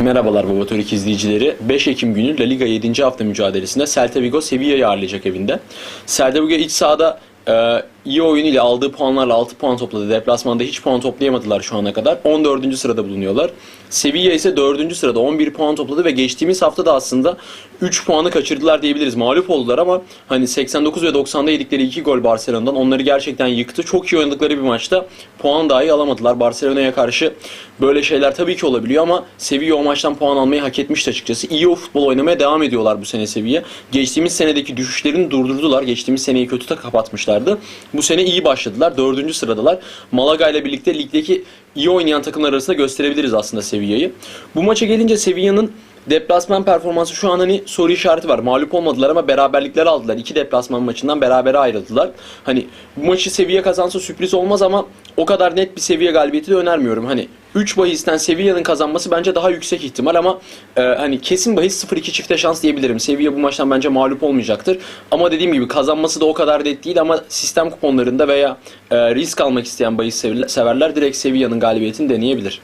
Merhabalar Baba Türk izleyicileri. 5 Ekim günü La Liga 7. hafta mücadelesinde Celta Vigo Sevilla'yı ağırlayacak evinde. Celta Vigo iç sahada e, iyi oyun ile aldığı puanlarla 6 puan topladı. Deplasmanda hiç puan toplayamadılar şu ana kadar. 14. sırada bulunuyorlar. Sevilla ise 4. sırada 11 puan topladı ve geçtiğimiz hafta da aslında 3 puanı kaçırdılar diyebiliriz. Mağlup oldular ama hani 89 ve 90'da yedikleri 2 gol Barcelona'dan onları gerçekten yıktı. Çok iyi oynadıkları bir maçta puan dahi alamadılar. Barcelona'ya karşı böyle şeyler tabii ki olabiliyor ama Sevilla o maçtan puan almayı hak etmişti açıkçası. İyi o futbol oynamaya devam ediyorlar bu sene Sevilla. Geçtiğimiz senedeki düşüşlerini durdurdular. Geçtiğimiz seneyi kötü de kapatmışlardı. Bu sene iyi başladılar. Dördüncü sıradalar. Malaga ile birlikte ligdeki iyi oynayan takımlar arasında gösterebiliriz aslında Sevilla'yı. Bu maça gelince Sevilla'nın Deplasman performansı şu an hani soru işareti var. Mağlup olmadılar ama beraberlikler aldılar. İki deplasman maçından berabere ayrıldılar. Hani bu maçı seviye kazansa sürpriz olmaz ama o kadar net bir seviye galibiyeti de önermiyorum. Hani 3 bahisten Sevilla'nın kazanması bence daha yüksek ihtimal ama e, hani kesin bahis 0-2 çifte şans diyebilirim. Sevilla bu maçtan bence mağlup olmayacaktır. Ama dediğim gibi kazanması da o kadar net değil ama sistem kuponlarında veya e, risk almak isteyen bahis severler direkt Sevilla'nın galibiyetini deneyebilir.